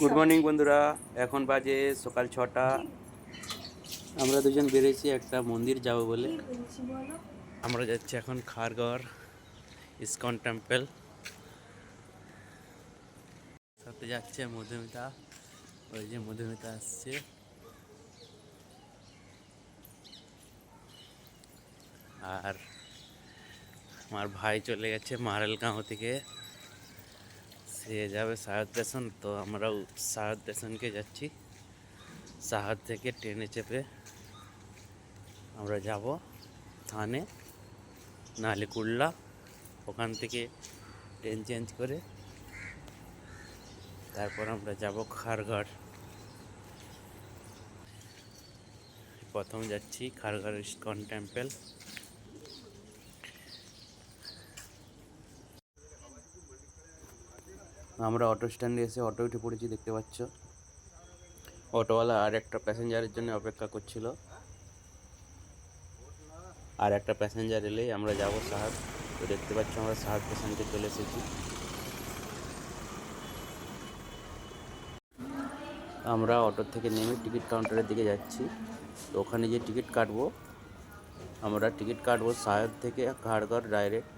Good morning বন্ধুরা। এখন বাজে সকাল ছটা। আমরা দুজন বেরিয়েছি একটা মন্দির যাব বলে? আমরা যাচ্ছি এখন খারগড় ইসকন টেম্পল। সাথে যাচ্ছে মধুমিতা। ওই যে মধুমিতা আসছে। আর আমার ভাই চলে গেছে মারেলগাঁও থেকে। সে যাবে সাহাদ স্টেশন তো আমরাও সাহাদ স্টেশনকে যাচ্ছি। সাহাদ থেকে ট্রেনে চেপে আমরা যাব থানে, নাহলে কুল্লা, ওখান থেকে ট্রেন চেঞ্জ করে তারপর আমরা যাব খারঘর প্রথম যাচ্ছি খারঘর ইস্কন টেম্পল। আমরা অটো স্ট্যান্ডে এসে অটো উঠে পড়েছি, দেখতে পাচ্ছ। অটোওয়ালা আর একটা প্যাসেঞ্জারের জন্য অপেক্ষা করছিল। আর একটা প্যাসেঞ্জার এলেই আমরা যাব সাহাদ তো দেখতে পাচ্ছ আমরা সাহাদ স্টেশনকে চলে এসেছি। আমরা অটো থেকে নেমে টিকিট কাউন্টারের দিকে যাচ্ছি। তো ওখানে যে টিকিট কাটবো। আমরা টিকিট কাটবো সাহেব থেকে ঘাড়গড় ডাইরেক্ট।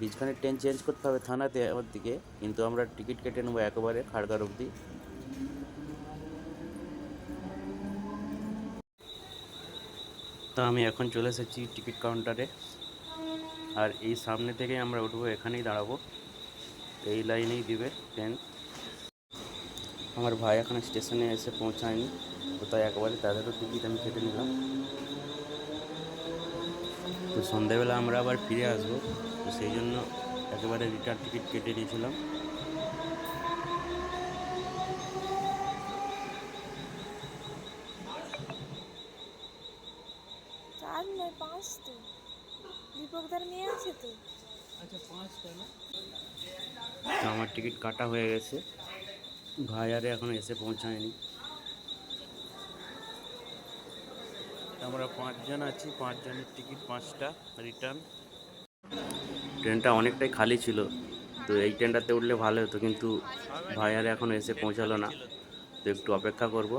বীজখানে ট্রেন চেঞ্জ করতে হবে থানাতে আমার দিকে, কিন্তু আমরা টিকিট কেটে নেব একেবারে খাড়গার অবধি। তো আমি এখন চলে এসেছি টিকিট কাউন্টারে আর এই সামনে থেকে আমরা উঠবো, এখানেই দাঁড়াবো। এই লাইনেই দিবে ট্রেন আমার ভাই এখনও স্টেশনে এসে পৌঁছায়নি, তো তাই একেবারে তাদেরও টিকিট আমি কেটে নিলাম। সন্ধ্যাবেলা আমরা আবার ফিরে আসব। তো সেই জন্য একেবারে রিটার্ন টিকিট কেটে নিয়েছিলাম। চার নয় পাঁচ তো। দীপকদার মেয়ে আছে তো? তো আমার টিকিট কাটা হয়ে গেছে। ভাই আরে এখনও এসে পৌঁছায়নি। আমরা পাঁচজন আছি, পাঁচজনের টিকিট পাঁচটা রিটার্ন ট্রেনটা অনেকটাই খালি ছিল, তো এই ট্রেনটাতে উঠলে ভালো হতো, কিন্তু ভাই আরে এখনও এসে পৌঁছালো না, তো একটু অপেক্ষা করব।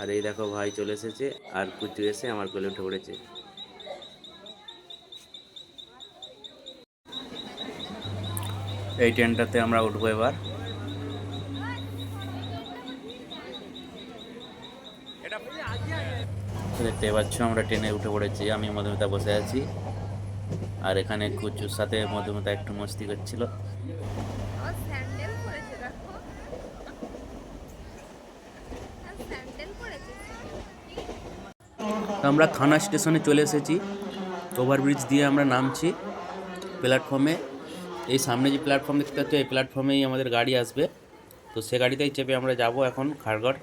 আর এই দেখো ভাই চলে এসেছে, আর কুচু এসে আমার কোলে উঠে পড়েছে। এই ট্রেনটাতে আমরা উঠবো এবার। দেখতে পাচ্ছ আমরা ট্রেনে উঠে পড়েছি। আমি মধুমিতা বসে আছি। আর এখানে কুচুর সাথে মধুমিতা একটু মস্তি করছিল। আমরা থানা স্টেশনে চলে এসেছি। ওভারব্রিজ দিয়ে আমরা নামছি প্ল্যাটফর্মে। এই সামনে যে প্ল্যাটফর্ম দেখতে পাচ্ছ এই প্ল্যাটফর্মেই আমাদের গাড়ি আসবে। তো সে গাড়িতেই চেপে আমরা যাব এখন খারগড়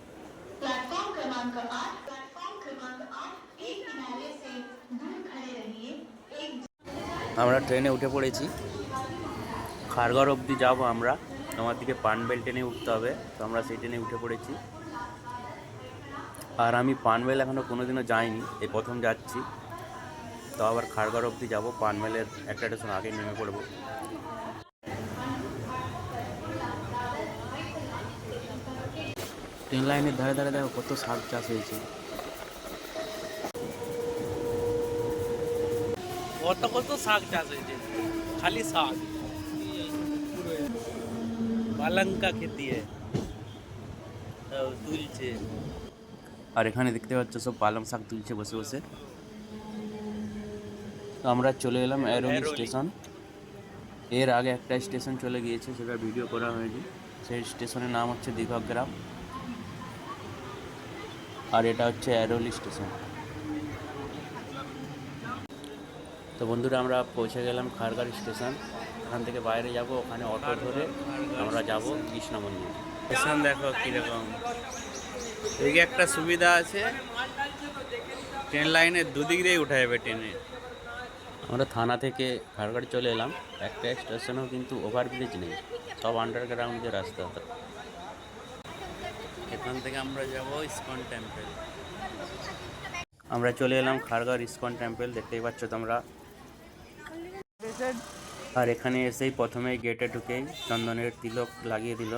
আমরা ট্রেনে উঠে পড়েছি। খারগড় অবধি যাব আমরা। আমার দিকে পানবেল ট্রেনে উঠতে হবে, তো আমরা সেই ট্রেনে উঠে পড়েছি। আর আমি পানবেল এখনও কোনোদিনও যাইনি, এই প্রথম যাচ্ছি। তো আবার খারগড় অবধি যাব পানবেলের একটা স্টেশন আগে নেমে পড়ব। ট্রেন লাইনের ধারে ধারে দেখো কত শাক চাষ হয়েছে। কত কত শাক চাষ হয়েছে খালি শাক পালঙ্কা খেতি है। তুলছে আর এখানে দেখতে পাচ্ছ সব পালং শাক তুলছে বসে বসে। তো আমরা চলে এলাম অ্যারোলি অ্যারোলি। স্টেশন। এর আগে একটা স্টেশন চলে গিয়েছে সেটা ভিডিও করা হয়নি। সেই স্টেশনের নাম হচ্ছে দীঘগ্রাম আর এটা হচ্ছে অ্যারোলি স্টেশন। তো বন্ধুরা আমরা পৌঁছে গেলাম খারগার স্টেশন। এখান থেকে বাইরে যাব ওখানে অটো ধরে আমরা যাব কৃষ্ণ মন্দির। স্টেশন দেখো কীরকম। এদিকে একটা সুবিধা আছে ট্রেন লাইনের দুদিক দিয়েই উঠা যাবে ট্রেনে। আমরা থানা থেকে খারগাড়ি চলে এলাম। একটা স্টেশনেও কিন্তু ওভারব্রিজ নেই সব আন্ডারগ্রাউন্ডের রাস্তা। এখান থেকে আমরা যাব ইসকন টেম্পল আমরা চলে এলাম খারগাঁও ইসকন টেম্পল দেখতেই পাচ্ছ তোমরা। আর এখানে এসেই প্রথমেই গেটে ঢুকেই চন্দনের তিলক লাগিয়ে দিল।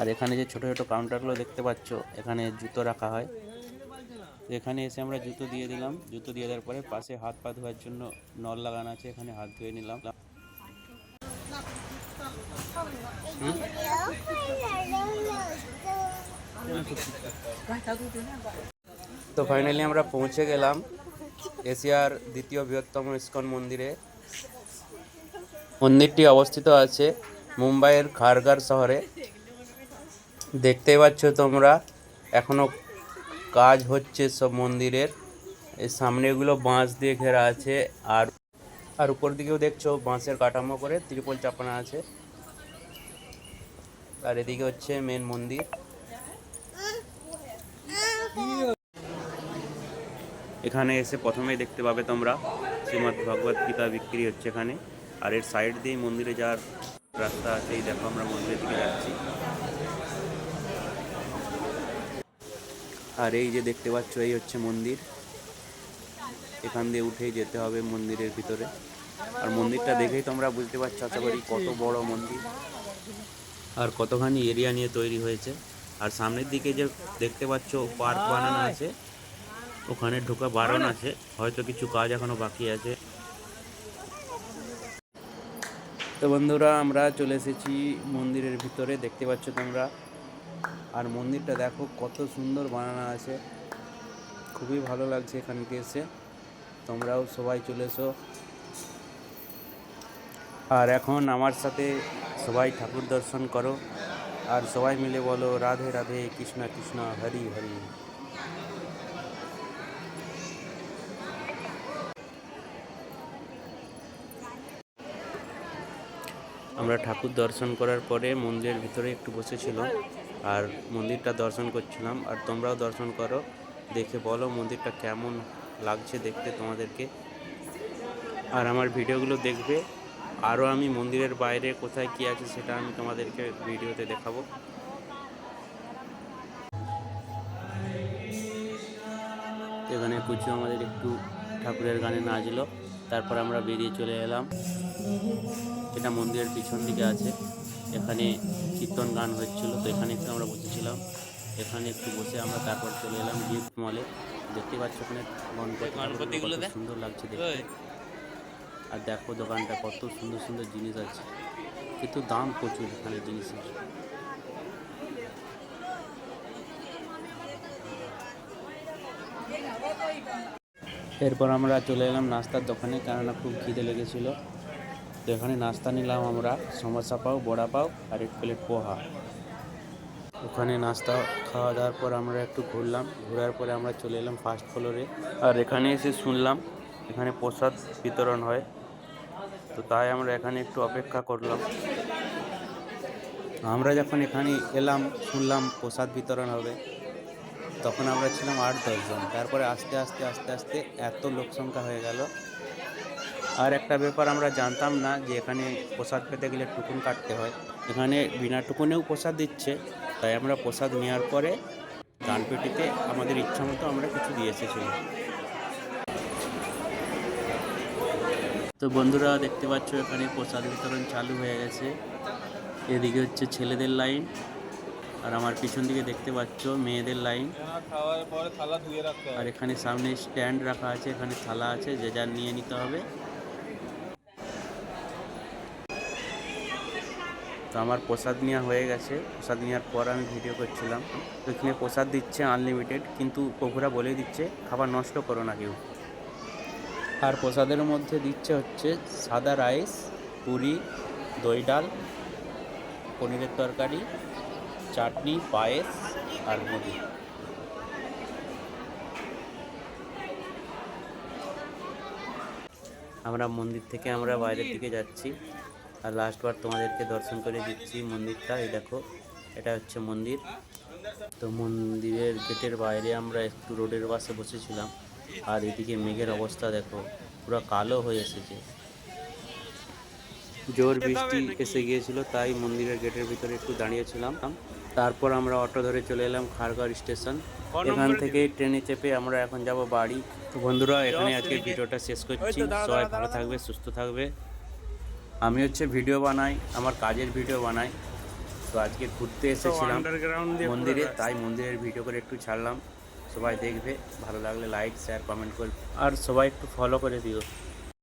আর এখানে যে ছোট ছোট কাউন্টারগুলো দেখতে পাচ্ছ, এখানে জুতো রাখা হয়। এখানে এসে আমরা জুতো দিয়ে দিলাম। জুতো দিয়ে দেওয়ার পরে পাশে হাত পা ধোয়ার জন্য নল লাগানো আছে, এখানে হাত ধুয়ে নিলাম? তো ফাইনালি আমরা পৌঁছে গেলাম। এশিয়ার দ্বিতীয় বৃহত্তম ইস্কন মন্দিরে। মন্দিরটি অবস্থিত আছে মুম্বাইয়ের খারগার শহরে। দেখতেই পাচ্ছ তোমরা, এখনও কাজ হচ্ছে সব মন্দিরের। এই সামনেগুলো বাঁশ দিয়ে ঘেরা আছে, আর আর উপর দিকেও দেখছ বাঁশের কাঠামো করে ত্রিপল চাপানো আছে। আর এদিকে হচ্ছে মেন মন্দির। এখানে এসে প্রথমেই দেখতে পাবে তোমরা শ্রীমদ্ ভগবত গীতা বিক্রি হচ্ছে এখানে। আর এর সাইড দিয়েই মন্দিরে যাওয়ার রাস্তা আছে, এই দেখো আমরা মন্দিরের দিকে যাচ্ছি। আর এই যে দেখতে পাচ্ছ, এই হচ্ছে মন্দির। এখান দিয়ে উঠেই যেতে হবে মন্দিরের ভিতরে। আর মন্দিরটা দেখেই তোমরা বুঝতে পারছ, আশা করি কত বড় মন্দির। আর কতখানি এরিয়া নিয়ে তৈরি হয়েছে। আর সামনের দিকে যে দেখতে পাচ্ছ পার্ক বানানো আছে। ওখানে ঢোকা বারণ আছে, হয়তো কিছু কাজ এখনও বাকি আছে। তো বন্ধুরা, আমরা চলে এসেছি মন্দিরের ভিতরে, দেখতে পাচ্ছ তোমরা। আর মন্দিরটা দেখো, কত সুন্দর বানানো আছে। খুবই ভালো লাগছে এখানকে এসে। তোমরাও সবাই চলে এসো। আর এখন আমার সাথে সবাই ঠাকুর দর্শন করো। আর সবাই মিলে বলো, রাধে রাধে, কৃষ্ণ কৃষ্ণ, হরি হরি। আমরা ঠাকুর দর্শন করার পরে মন্দিরের ভিতরে একটু বসেছিল আর মন্দিরটা দর্শন করছিলাম। আর তোমরাও দর্শন করো, দেখে বলো মন্দিরটা কেমন লাগছে দেখতে তোমাদেরকে। আর আমার ভিডিওগুলো দেখবে, আরও আমি মন্দিরের বাইরে কোথায় কী আছে সেটা আমি তোমাদেরকে ভিডিওতে দেখাবো। এখানে কুচু আমাদের একটু ঠাকুরের গানে নাচলো। তারপর আমরা বেরিয়ে চলে এলাম। এটা মন্দিরের পিছন দিকে আছে। এখানে কীর্তন গান হচ্ছিল তো এখানে একটু আমরা বসেছিলাম। এখানে একটু বসে আমরা তারপর চলে এলাম গিফট মলে। দেখতে পাচ্ছ ওখানে গণপতি সুন্দর লাগছে দেখতে। আর দেখো দোকানটা কত সুন্দর সুন্দর জিনিস আছে। কিন্তু দাম প্রচুর এখানে জিনিসের। এরপর আমরা চলে এলাম নাস্তার দোকানে কেননা খুব খিদে লেগেছিল। তো এখানে নাস্তা নিলাম আমরা, সমোসা পাও, বড়া পাও আর এক প্লেট পোহা। ওখানে নাস্তা খাওয়া দাওয়ার পর আমরা একটু ঘুরলাম, ঘোরার পরে আমরা চলে এলাম ফার্স্ট ফ্লোরে আর এখানে এসে শুনলাম এখানে প্রসাদ বিতরণ হয়। তো তাই আমরা এখানে একটু অপেক্ষা করলাম। আমরা যখন এখানে এলাম, শুনলাম প্রসাদ বিতরণ হবে। তখন আমরা ছিলাম আট দশজন তারপরে আস্তে আস্তে আস্তে আস্তে এত লোক সংখ্যা হয়ে গেল। আর একটা ব্যাপার আমরা জানতাম না যে এখানে প্রসাদ পেতে গেলে টুকুন কাটতে হয়। এখানে বিনা টুকুনেও প্রসাদ দিচ্ছে। তাই আমরা প্রসাদ নেওয়ার পরে দানপেটিতে আমাদের ইচ্ছা মতো আমরা কিছু দিয়ে এসেছিলাম। তো বন্ধুরা, দেখতে পাচ্ছ এখানে প্রসাদ বিতরণ চালু হয়ে গেছে। এদিকে হচ্ছে ছেলেদের লাইন। আর আমার পিছন দিকে দেখতে পাচ্ছ মেয়েদের লাইন। আর এখানে সামনে স্ট্যান্ড রাখা আছে, এখানে থালা আছে, যে যার নিয়ে নিতে হবে। তো আমার প্রসাদ নেওয়া হয়ে গেছে। প্রসাদ নেওয়ার পর আমি ভিডিও করছিলাম। তো এখানে প্রসাদ দিচ্ছে আনলিমিটেড কিন্তু প্রভুরা বলে দিচ্ছে, খাবার নষ্ট করো না কেউ। আর প্রসাদের মধ্যে দিচ্ছে হচ্ছে সাদা রাইস পুরি, দই ডাল, পনিরের তরকারি চাটনি, পায়েস আর মুড়ি আমরা মন্দির থেকে আমরা বাইরের দিকে যাচ্ছি। আর লাস্টবার তোমাদেরকে দর্শন করে দিচ্ছি মন্দিরটা। এই দেখো, এটা হচ্ছে মন্দির। তো মন্দিরের গেটের বাইরে আমরা একটু রোডের পাশে বসেছিলাম। আর এদিকে মেঘের অবস্থা দেখো, পুরো কালো হয়ে এসেছে। জোর বৃষ্টি এসে গিয়েছিল, তাই মন্দিরের গেটের ভিতরে একটু দাঁড়িয়েছিলাম। তারপর আমরা অটো ধরে চলে এলাম খারগাঁও স্টেশন। এখান থেকে ট্রেনে চেপে আমরা এখন যাব বাড়ি। তো বন্ধুরা এখানে আজকে ভিডিওটা শেষ করছি। সবাই ভালো থাকবে সুস্থ থাকবে। আমি হচ্ছে ভিডিও বানাই আমার কাজের ভিডিও বানাই। তো আজকে ঘুরতে এসেছিলাম মন্দিরে তাই মন্দিরের ভিডিও করে একটু ছাড়লাম। সবাই দেখবে ভালো লাগলে লাইক শেয়ার কমেন্ট করবে। আর সবাই একটু ফলো করে দিও।